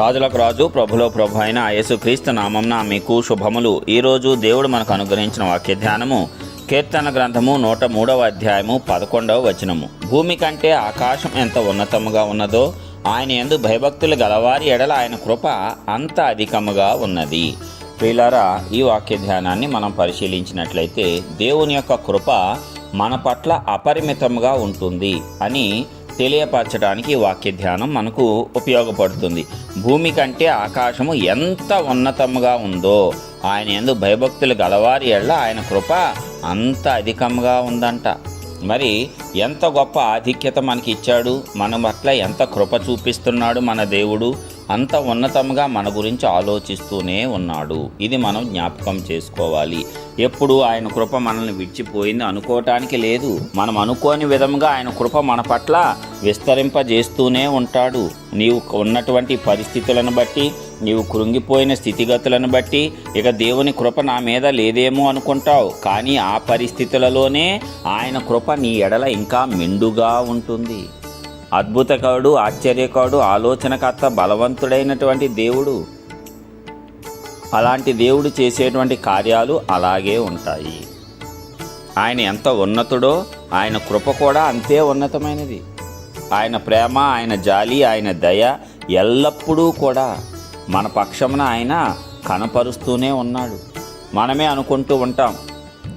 రాజులకు రాజు ప్రభులో ప్రభు అయిన యేసుక్రీస్తు నామంన మీకు శుభములు. ఈరోజు దేవుడు మనకు అనుగ్రహించిన వాక్య ధ్యానము కీర్తన గ్రంథము నూట మూడవ అధ్యాయము పదకొండవ వచనము. భూమి కంటే ఆకాశం ఎంత ఉన్నతముగా ఉన్నదో ఆయన ఎందు భయభక్తులు గలవారి ఎడల ఆయన కృప అంత అధికముగా ఉన్నది. ప్రియులారా ఈ వాక్య ధ్యానాన్ని మనం పరిశీలించినట్లయితే దేవుని యొక్క కృప మన పట్ల అపరిమితంగా ఉంటుంది అని తెలియపరచడానికి వాక్య ధ్యానం మనకు ఉపయోగపడుతుంది. భూమి కంటే ఆకాశము ఎంత ఉన్నతముగా ఉందో ఆయన ఎందు భయభక్తులు గలవారి ఎళ్ళ ఆయన కృప అంత అధికంగా ఉందంట. మరి ఎంత గొప్ప ఆధిక్యత మనకి ఇచ్చాడు మన పట్ల ఎంత కృప చూపిస్తున్నాడు మన దేవుడు అంత ఉన్నతంగా మన గురించి ఆలోచిస్తూనే ఉన్నాడు. ఇది మనం జ్ఞాపకం చేసుకోవాలి. ఎప్పుడు ఆయన కృప మనల్ని విడిచిపోయింది అనుకోవటానికి లేదు. మనం అనుకోని విధంగా ఆయన కృప మన పట్ల విస్తరింపజేస్తూనే ఉంటాడు. నీవు ఉన్నటువంటి పరిస్థితులను బట్టి నీవు కృంగిపోయిన స్థితిగతులను బట్టి ఇక దేవుని కృప నా మీద లేదేమో అనుకుంటావు. కానీ ఆ పరిస్థితులలోనే ఆయన కృప నీ ఎడల ఇంకా మెండుగా ఉంటుంది. అద్భుతకాడు ఆశ్చర్యకాడు ఆలోచనకర్త బలవంతుడైనటువంటి దేవుడు. అలాంటి దేవుడు చేసేటువంటి కార్యాలు అలాగే ఉంటాయి. ఆయన ఎంత ఉన్నతుడో ఆయన కృప కూడా అంతే ఉన్నతమైనది. ఆయన ప్రేమ ఆయన జాలి ఆయన దయ ఎల్లప్పుడూ కూడా మన పక్షమున ఆయన కనపరుస్తూనే ఉన్నాడు. మనమే అనుకుంటూ ఉంటాం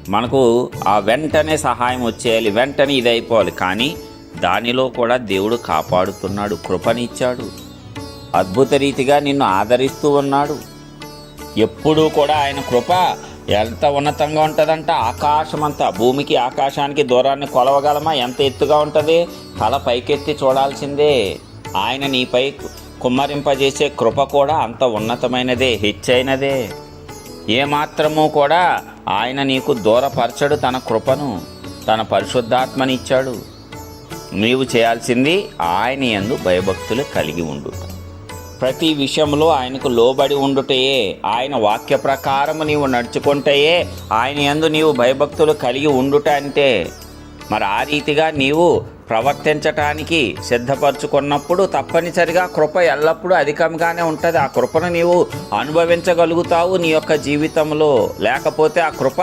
మనకు ఆ వెంటనే సహాయం వచ్చేయాలి వెంటనే ఇది అయిపోవాలి. కానీ దానిలో కూడా దేవుడు కాపాడుతున్నాడు కృపనిచ్చాడు. అద్భుత రీతిగా నిన్ను ఆదరిస్తూ ఉన్నాడు. ఎప్పుడూ కూడా ఆయన కృప ఎంత ఉన్నతంగా ఉంటుందంట ఆకాశమంతా. భూమికి ఆకాశానికి దూరాన్ని కొలవగలమా? ఎంత ఎత్తుగా ఉంటుంది? తల పైకెత్తి చూడాల్సిందే. ఆయన నీపై కుమ్మరింపజేసే కృప కూడా అంత ఉన్నతమైనదే హెచ్చైనదే. ఏమాత్రము కూడా ఆయన నీకు దూరపరచడు తన కృపను. తన పరిశుద్ధాత్మనిచ్చాడు. నీవు చేయాల్సింది ఆయన యందు భయభక్తులు కలిగి ఉండు. ప్రతి విషయంలో ఆయనకు లోబడి ఉండుటయే. ఆయన వాక్య ప్రకారము నీవు నడుచుకుంటయే. ఆయన యందు నీవు భయభక్తులు కలిగి ఉండుట అంటే. మరి ఆ రీతిగా నీవు ప్రవర్తించటానికి సిద్ధపరచుకున్నప్పుడు తప్పనిసరిగా కృప ఎల్లప్పుడూ అధికంగానే ఉంటుంది. ఆ కృపను నీవు అనుభవించగలుగుతావు నీ యొక్క జీవితంలో. లేకపోతే ఆ కృప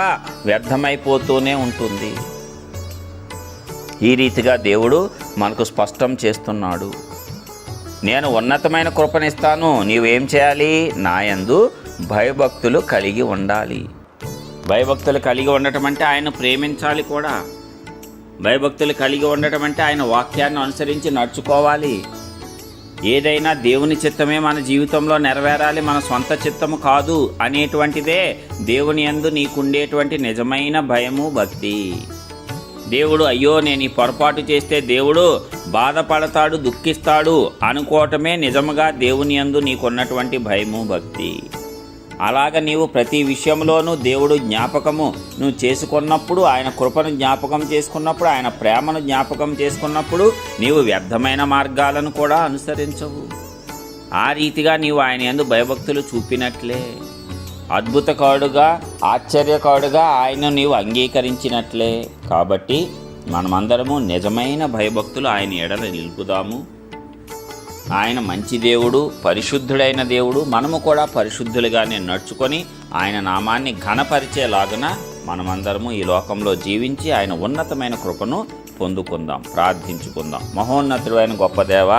వ్యర్థమైపోతూనే ఉంటుంది. ఈ రీతిగా దేవుడు మనకు స్పష్టం చేస్తున్నాడు. నేను ఉన్నతమైన కృపనిస్తాను. నీవేం చేయాలి? నాయందు భయభక్తులు కలిగి ఉండాలి. భయభక్తులు కలిగి ఉండటం అంటే ఆయన ప్రేమించాలి కూడా. భయభక్తులు కలిగి ఉండటం అంటే ఆయన వాక్యాన్ని అనుసరించి నడుచుకోవాలి. ఏదైనా దేవుని చిత్తమే మన జీవితంలో నెరవేరాలి మన సొంత చిత్తము కాదు అనేటువంటిదే దేవుని యందు నీకుండేటువంటి నిజమైన భయము భక్తి. దేవుడు అయ్యో నేను ఈ పొరపాటు చేస్తే దేవుడు బాధపడతాడు దుఃఖిస్తాడు అనుకోవటమే నిజముగా దేవుని యందు నీకున్నటువంటి భయము భక్తి. అలాగ నీవు ప్రతి విషయంలోనూ దేవుడు జ్ఞాపకము నువ్వు చేసుకున్నప్పుడు ఆయన కృపను జ్ఞాపకం చేసుకున్నప్పుడు ఆయన ప్రేమను జ్ఞాపకం చేసుకున్నప్పుడు నీవు వ్యర్థమైన మార్గాలను కూడా అనుసరించవు. ఆ రీతిగా నీవు ఆయన యందు భయభక్తులు చూపినట్లే. అద్భుతకారుడుగా ఆశ్చర్యకారుడుగా ఆయన నీవు అంగీకరించినట్లే. కాబట్టి మనమందరము నిజమైన భయభక్తులు ఆయన ఎడల నిలుపుదాము. ఆయన మంచి దేవుడు పరిశుద్ధుడైన దేవుడు మనము కూడా పరిశుద్ధులుగానే నడుచుకొని ఆయన నామాన్ని ఘనపరిచేలాగున మనమందరము ఈ లోకంలో జీవించి ఆయన ఉన్నతమైన కృపను పొందుకుందాం ప్రార్థించుకుందాం. మహోన్నతుడైన గొప్ప దేవ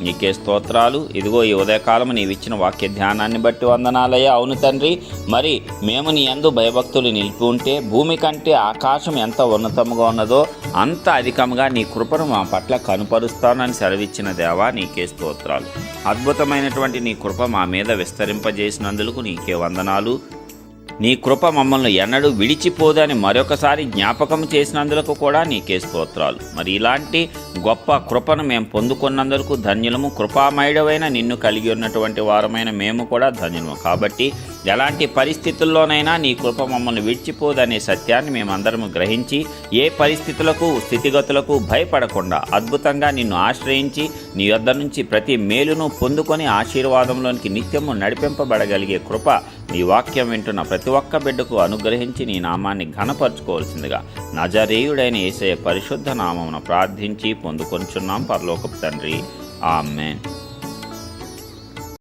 నీకే స్తోత్రాలు. ఇదిగో ఈ ఉదయకాలం నీవిచ్చిన వాక్య ధ్యానాన్ని బట్టి వందనాలయ్యా. అవును తండ్రి మరి మేము నీ ఎందు భయభక్తులు నిలిపి ఉంటే భూమి కంటే ఆకాశం ఎంత ఉన్నతముగా ఉన్నదో అంత అధికంగా నీ కృపను మా పట్ల కనుపరుస్తానని సెలవిచ్చిన దేవా నీకే స్తోత్రాలు. అద్భుతమైనటువంటి నీ కృప మా మీద విస్తరింపజేసినందుకు నీకే వందనాలు. నీ కృప మమ్మల్ని ఎన్నడూ విడిచిపోదని మరొకసారి జ్ఞాపకం చేసినందులకు కూడా నీకే స్తోత్రాలు. మరి ఇలాంటి గొప్ప కృపను మేము పొందుకున్నందుకు ధన్యులము. కృపామయుడవైన నిన్ను కలిగి ఉన్నటువంటి వారమైన మేము కూడా ధన్యులము. కాబట్టి ఎలాంటి పరిస్థితుల్లోనైనా నీ కృప మమ్మల్ని విడిచిపోదనే సత్యాన్ని మేమందరము గ్రహించి ఏ పరిస్థితులకు స్థితిగతులకు భయపడకుండా అద్భుతంగా నిన్ను ఆశ్రయించి నీ యొద్ద నుంచి ప్రతి మేలును పొందుకొని ఆశీర్వాదంలోనికి నిత్యము నడిపింపబడగలిగే కృప నీ వాక్యం వింటున్న ప్రతి ఒక్క బిడ్డకు అనుగ్రహించి నీ నామాన్ని ఘనపరచుకోవాల్సిందిగా నజరేయుడైన ఏసయ పరిశుద్ధ నామమున ప్రార్థించి పొందుకొంచున్నాం పరలోకపు తండ్రి. ఆమెన్.